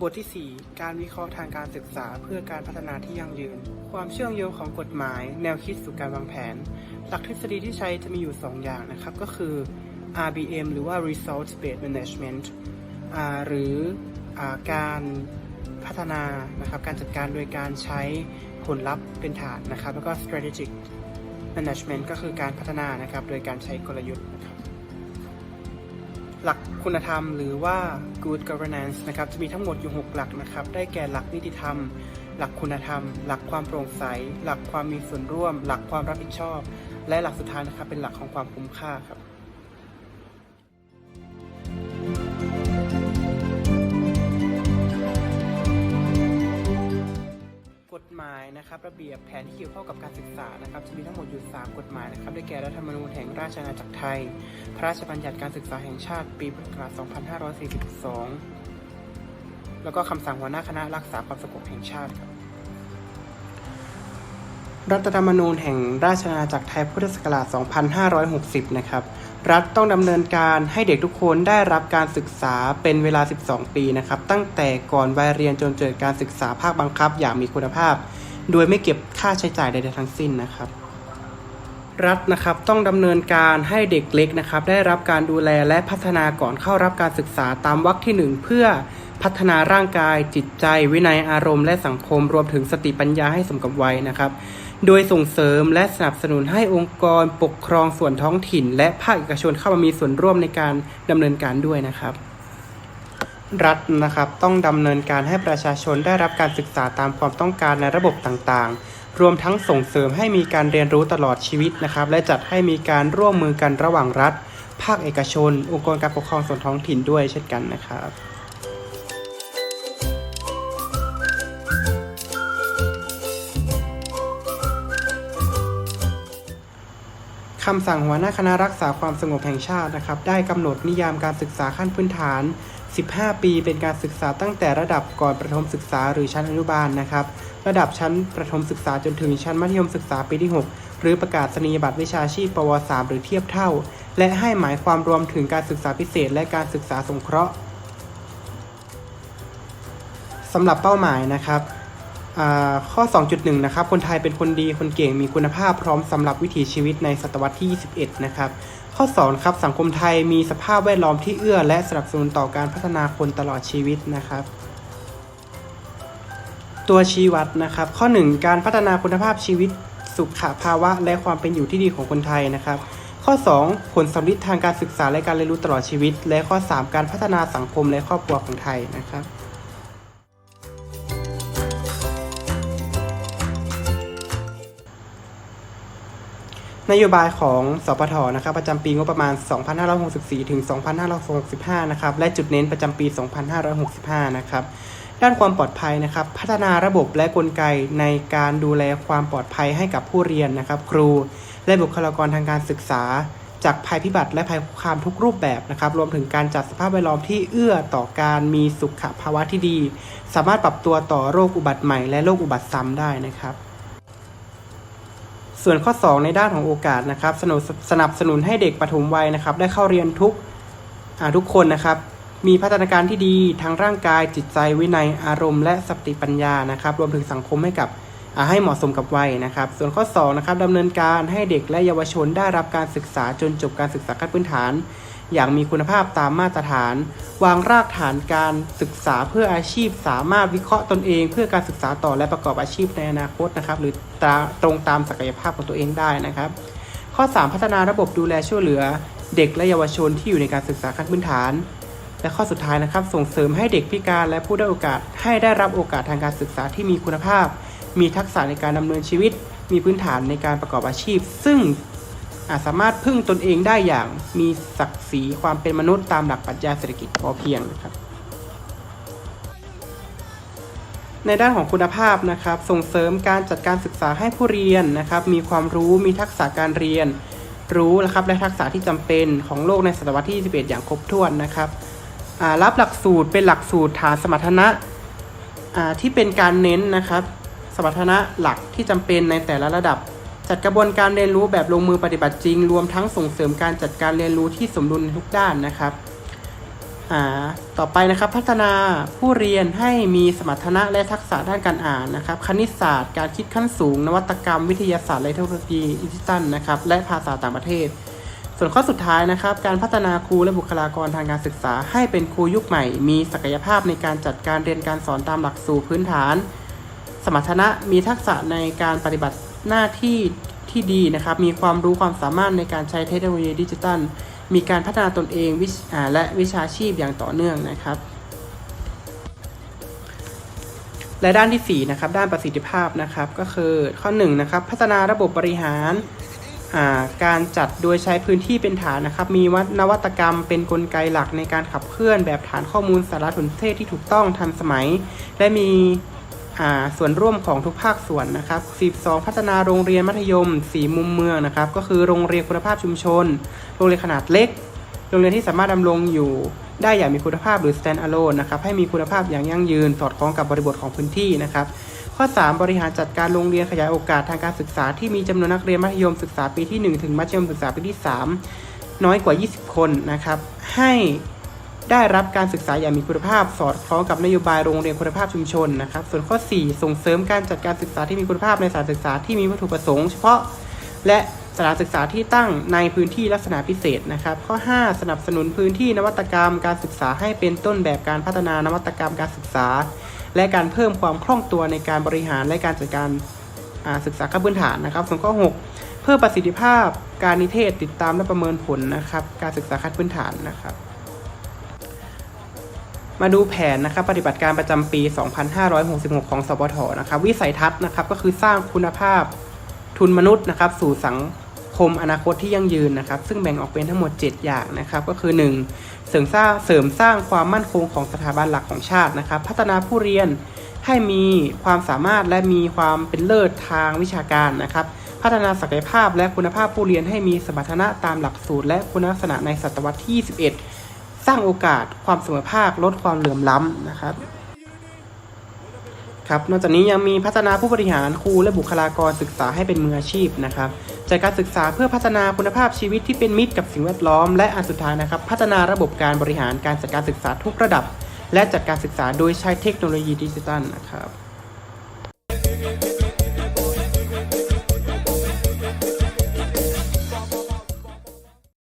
บทที่ 4 การวิเคราะห์ทางการศึกษาเพื่อการพัฒนาที่ยั่งยืน ความเชื่อมโยงของกฎหมาย แนวคิดสู่การวางแผน หลักทฤษฎีที่ใช้จะมีอยู่ 2 อย่างนะครับ ก็คือ RBM หรือว่า Result Based Management หรืออการพัฒนานะครับการจัดการโดยการใช้ผลลัพธ์เป็นฐานนะครับ แล้วก็ Strategic Management ก็คือการพัฒนานะครับ โดยการใช้กลยุทธ์นะครับ หลักคุณธรรมหรือว่า good governance นะครับจะมีทั้งหมดอยู่ 6 หลักนะครับ ได้แก่หลักนิติธรรม หลักคุณธรรม หลักความโปร่งใส หลักความมีส่วนร่วม หลักความรับผิดชอบ และหลักสุดท้ายนะครับเป็นหลักของความคุ้มค่าครับ นะครับระเบียบแผนที่เกี่ยวข้องกับการศึกษานะครับจะมีทั้งหมดอยู่ 3 กฎหมายนะครับได้แก่รัฐธรรมนูญแห่งราชอาณาจักรไทย พระราชบัญญัติการศึกษาแห่งชาติปีพุทธศักราช 2542 แล้วก็คำสั่งหัวหน้าคณะรักษาความสงบแห่งชาติครับรัฐธรรมนูญแห่งราชอาณาจักรไทยพุทธศักราช 2560 นะครับ รัฐต้องดำเนินการให้เด็กทุกคนได้รับการศึกษาเป็นเวลา 12 ปีนะครับ ตั้งแต่ก่อนวัยเรียนจนเกิดการศึกษาภาคบังคับอย่างมีคุณภาพ โดยไม่เก็บค่าใช้จ่ายใดๆทั้งสิ้นนะครับ รัฐนะครับต้องดำเนินการให้เด็กเล็กนะครับ ได้รับการดูแลและพัฒนาก่อนเข้ารับการศึกษาตามวรรคที่ 1 เพื่อพัฒนาร่างกายจิตใจ วินัยอารมณ์และสังคมรวมถึงสติปัญญาให้สมกับวัยนะครับ โดยส่งเสริมและสนับสนุนให้องค์กรปกครองส่วนท้องถิ่น และภาคเอกชนเข้ามามีส่วนร่วมในการดำเนินการด้วยนะครับ รัฐนะครับต้องดำเนินการให้ประชาชนได้รับการศึกษาตามความต้องการในระบบต่างๆ รวมทั้งส่งเสริมให้มีการเรียนรู้ตลอดชีวิตนะครับ และจัดให้มีการร่วมมือกันระหว่างรัฐ ภาคเอกชน องค์กรการปกครองส่วนท้องถิ่นด้วยเช่นกันนะครับ คำสั่งหัวหน้าคณะรักษาความสงบแห่งชาตินะครับ ได้กำหนดนิยามการศึกษาขั้นพื้นฐาน 15 ปีเป็นการศึกษาตั้งแต่ระดับก่อนประถมศึกษาหรือชั้นอนุบาลนะครับ ระดับชั้นประถมศึกษาจนถึงชั้นมัธยมศึกษาปีที่ 6 หรือประกาศนียบัตรวิชาชีพปวสหรือเทียบเท่า และให้หมายความรวมถึงการศึกษาพิเศษ และการศึกษาสงเคราะห์สำหรับเป้าหมายนะครับ ข้อ 2.1 นะครับ คนไทยเป็นคนดีคนเก่งมีคุณภาพพร้อมสำหรับวิถีชีวิตในศตวรรษที่ 21 นะครับ ข้อ2ครับสังคมไทยมีสภาพแวดล้อมที่เอื้อ และสนับสนุนต่อการพัฒนาคนตลอดชีวิตนะครับ ตัวชี้วัดนะครับ ข้อ 1 การพัฒนาคุณภาพชีวิตสุขภาวะ และความเป็นอยู่ที่ดีของคนไทยนะครับข้อ 2 ผลสำลิดทางการศึกษาและการเรียนรู้ตลอดชีวิต และข้อ 3 การพัฒนาสังคมและครอบครัวของไทยนะครับ นโยบายของสปทนะครับประจำปีงบประมาณ 2564 ถึง 2565 นะครับ และจุดเน้นประจำปี 2565 นะครับ ด้านความปลอดภัยนะครับ พัฒนาระบบและกลไกในการดูแลความปลอดภัยให้กับผู้เรียนนะครับ ครู และบุคลากรทางการศึกษา จากภัยพิบัติและภัยคุกคามทุกรูปแบบนะครับ รวมถึงการจัดสภาพแวดล้อมที่เอื้อต่อการมีสุขภาวะที่ดี สามารถปรับตัวต่อโรคอุบัติใหม่และโรคอุบัติซ้ำได้นะครับ ส่วนข้อ 2 ในด้านของโอกาสนะครับสนับสนับสนุนให้เด็กปฐมวัยนะครับ ได้เข้าเรียนทุกทุกคนนะครับ มีพัฒนาการที่ดีทั้งร่างกายจิตใจวินัยอารมณ์และสติปัญญานะครับ รวมถึงสังคมให้กับให้เหมาะสมกับวัยนะครับ ส่วนข้อ2นะครับดำเนินการให้เด็กและเยาวชนได้รับการศึกษาจนจบการศึกษาขั้นพื้นฐาน อย่างมีคุณภาพตามมาตรฐาน วางรากฐานการศึกษาเพื่ออาชีพ สามารถวิเคราะห์ตนเอง เพื่อการศึกษาต่อและประกอบอาชีพในอนาคตนะครับหรือตรตรงตามศักยภาพของตัวเองได้นะครับ ข้อ 3 พัฒนาระบบดูแลช่วยเหลือ เด็กและเยาวชนที่อยู่ในการศึกษาขั้นพื้นฐาน และข้อสุดท้ายนะครับ ส่งเสริมให้เด็กพิการและผู้ได้โอกาส ให้ได้รับโอกาสทางการศึกษาที่มีคุณภาพ มีทักษะในการดำเนินชีวิต มีพื้นฐานในการประกอบอาชีพ ซึ่ง อาจสามารถพึ่งตนเองได้อย่างมีศักดิ์ศรีความเป็นมนุษย์ตามหลักปรัชญาเศรษฐกิจพอเพียงนะครับ ในด้านของคุณภาพนะครับ ส่งเสริมการจัดการศึกษาให้ผู้เรียนนะครับ มีความรู้มีทักษะการเรียน รู้นะครับและทักษะที่จำเป็นของโลกในศตวรรษที่ 21 อย่างครบถ้วนนะครับรับหลักสูตรเป็นหลักสูตรฐานสมรรถนะที่เป็นการเน้นนะครับ สมรรถนะหลักที่จำเป็นในแต่ละระดับ จัดกระบวนการเรียนรู้แบบลงมือปฏิบัติจริง รวมทั้งส่งเสริมการจัดการเรียนรู้ที่สมดุลในทุกด้านนะครับอ่าต่อไปนะครับพัฒนาผู้เรียนให้มีสมรรถนะและทักษะด้านการอ่านนะครับ คณิตศาสตร์ การคิดขั้นสูง นวัตกรรม วิทยาศาสตร์และเทคโนโลยีดิจิทัลนะครับและภาษาต่างประเทศ ส่วนข้อสุดท้ายนะครับ การพัฒนาครูและบุคลากรทางการศึกษา ให้เป็นครูยุคใหม่ มีศักยภาพในการจัดการเรียนการสอนตามหลักสูตรพื้นฐาน สมรรถนะมีทักษะในการปฏิบัติ หน้าที่ที่ดีนะครับ มีความรู้ความสามารถในการใช้เทคโนโลยีดิจิทัล มีการพัฒนาตนเองวิชาและวิชาชีพอย่างต่อเนื่องนะครับ และด้านที่4นะครับด้านประสิทธิภาพนะครับก็คือข้อ1นะครับพัฒนาระบบบริหาราการจัดโดยใช้พื้นที่เป็นฐานนะครับ มีวัฒนวัตกรรมเป็นนกลไกหลักในการขับเคลื่อนแบบฐานข้อมูลสารสนเทศที่ถูกต้องทันสมัย และมี ส่วนร่วมของทุกภาคส่วนนะครับ 12 พัฒนาโรงเรียนมัธยม สีมุมเมืองนะครับ ก็คือโรงเรียนคุณภาพชุมชน โรงเรียนขนาดเล็ก โรงเรียนที่สามารถดำรงอยู่ได้อย่างมีคุณภาพหรือ stand alone นะครับ ให้มีคุณภาพอย่างยั่งยืน สอดคล้องกับบริบทของพื้นที่นะครับ ข้อ 3 บริหารจัดการโรงเรียนขยายโอกาสทางการศึกษาที่มีจำนวนนักเรียนมัธยมศึกษาปีที่ 1 ถึงมัธยมศึกษาปีที่ 3 น้อยกว่า 20 คนนะครับ ให้ ได้รับการศึกษาอย่างมีคุณภาพ สอดคล้องกับนโยบายโรงเรียนคุณภาพชุมชนนะครับ ส่วนข้อ 4 ส่งเสริมการจัดการศึกษาที่มีคุณภาพในสถานศึกษาที่มีวัตถุประสงค์เฉพาะ และสถานศึกษาที่ตั้งในพื้นที่ลักษณะพิเศษนะครับ ข้อ 5 สนับสนุนพื้นที่นวัตกรรม การศึกษาให้เป็นต้นแบบการพัฒนานวัตกรรมการศึกษา และการเพิ่มความคล่องตัวในการบริหารและการจัดการศึกษาขั้นพื้นฐานนะครับ ส่วนข้อ 6 เพิ่มประสิทธิภาพ การนิเทศติดตามและประเมินผลนะครับ การศึกษาขั้นพื้นฐานนะครับ มาดูแผนนะครับปฏิบัติการประจำปี 2566 ของสปทนะครับวิสัยทัศน์นะครับก็คือสร้างคุณภาพทุนมนุษย์นะครับสู่สังคมอนาคตที่ยั่งยืนนะครับ ซึ่งแบ่งออกเป็นทั้งหมด 7 อย่างนะครับ ก็คือ 1. เสริมสร้างเสริมสร้างความมั่นคงของสถาบันหลักของชาตินะครับ พัฒนาผู้เรียนให้มีความสามารถและมีความเป็นเลิศทางวิชาการนะครับ พัฒนาศักยภาพและคุณภาพผู้เรียนให้มีสมรรถนะตามหลักสูตร และคุณลักษณะในศตวรรษที่ 21 สร้างโอกาสความเสมอภาคลดความเหลื่อมล้ำนะครับครับนอกจากนี้ยังมีพัฒนาผู้บริหารครูและบุคลากรศึกษาให้เป็นมืออาชีพนะครับจากการศึกษาเพื่อพัฒนาคุณภาพชีวิตที่เป็นมิตรกับสิ่งแวดล้อม และอันสุดท้ายนะครับ พัฒนาระบบการบริหารการจัดการศึกษาทุกระดับ และจัดการศึกษาโดยใช้เทคโนโลยีดิจิทัลนะครับ